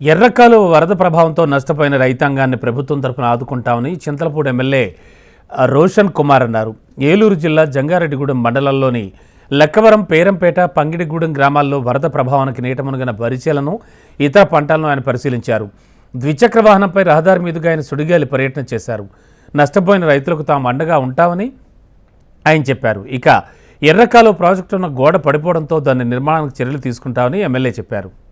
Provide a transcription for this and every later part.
ఎర్రకాలు వరద ప్రభావంతో నష్టపోయిన రైతాంగాన్ని ప్రభుత్వం తరపున ఆదుకుంటామని చింతలపూడి ఎమ్మెల్యే రోషన్ కుమార్ అన్నారు. ఏలూరు జిల్లా జంగారెడ్డిగూడెం మండలంలోని లక్కవరం పేరంపేట పంగిడిగూడెం గ్రామాల్లో వరద ప్రభావానికి నీట మునిగిన పరిచయలను ఇతర పంటలను ఆయన పరిశీలించారు. ద్విచక్ర వాహనంపై రహదారి మీదుగా ఆయన సుడిగాలి పర్యటన చేశారు. నష్టపోయిన రైతులకు తాము అండగా ఉంటామని ఆయన చెప్పారు. ఇక ఎర్రకాలు ప్రాజెక్టు ఉన్న గోడ పడిపోవడంతో దాని నిర్మాణానికి చర్యలు తీసుకుంటామని ఎమ్మెల్యే చెప్పారు.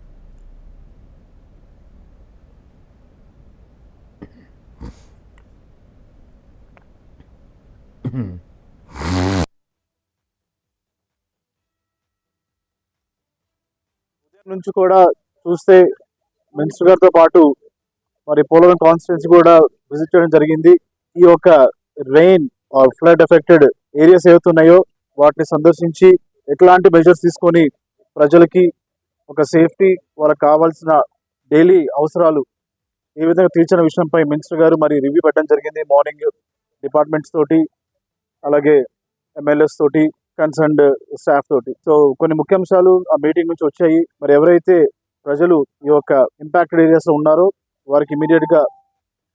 ఉదయం నుంచి కూడా చూస్తే మినిస్టర్ గారితో పాటు మరి పోలవరం కాన్స్టిట్యున్సీ కూడా విజిట్ చేయడం జరిగింది. ఈ యొక్క rain or flood affected areas ఏవైతున్నాయో వాటిని సందర్శించి ఎట్లాంటి మెజర్స్ తీసుకొని ప్రజలకి ఒక సేఫ్టీ వాళ్ళకి కావాల్సిన డైలీ అవసరాలు ఏ విధంగా తీర్చిన విషయంపై మినిస్టర్ గారు మరి రివ్యూ పెట్టడం జరిగింది. మార్నింగ్ డిపార్ట్మెంట్స్ తోటి అలాగే ఎమ్మెల్యేస్ తోటి కన్సర్న్డ్ స్టాఫ్ తోటి. సో కొన్ని ముఖ్యాంశాలు ఆ మీటింగ్ నుంచి వచ్చాయి. మరి ఎవరైతే ప్రజలు ఈ యొక్క ఇంపాక్టెడ్ ఏరియాస్లో ఉన్నారో వారికి ఇమీడియట్గా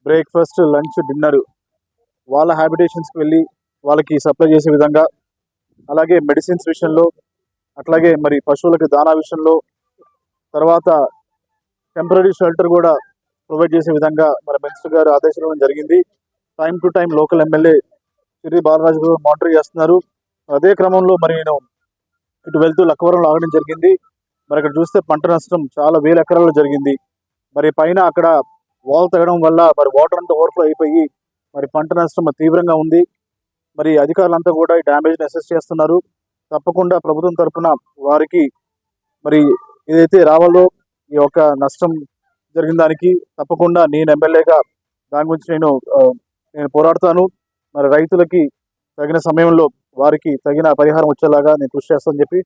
బ్రేక్ఫాస్ట్ లంచ్ డిన్నర్ వాళ్ళ హ్యాబిటేషన్స్కి వెళ్ళి వాళ్ళకి సప్లై చేసే విధంగా అలాగే మెడిసిన్స్ విషయంలో అట్లాగే మరి పశువులకు దానా విషయంలో తర్వాత టెంపరీ షెల్టర్ కూడా ప్రొవైడ్ చేసే విధంగా మరి మినిస్టర్ గారు ఆదేశించడం జరిగింది. Time to time local MLA Siri Balaraju గారు మానిటర్ చేస్తున్నారు. అదే క్రమంలో మరి నేను ఇటు వెళ్తూ లక్కవరంలో ఆగడం జరిగింది. మరి అక్కడ చూస్తే పంట నష్టం చాలా వేల ఎకరాల్లో జరిగింది. మరి పైన అక్కడ వాల్ తగ్గడం వల్ల మరి వాటర్ అంతా ఓవర్ఫ్లో అయిపోయి మరి పంట నష్టం తీవ్రంగా ఉంది. మరి అధికారులంతా కూడా ఈ డ్యామేజ్ని అసెస్ చేస్తున్నారు. తప్పకుండా ప్రభుత్వం తరఫున వారికి మరి ఏదైతే రావాలో ఈ యొక్క నష్టం జరిగిన దానికి తప్పకుండా నేను ఎమ్మెల్యేగా దాని గురించి నేను నేను పోరాడతాను. మరి రైతులకి తగిన సమయంలో వారికి తగిన పరిహారం వచ్చేలాగా నేను కృషి చేస్తానని చెప్పి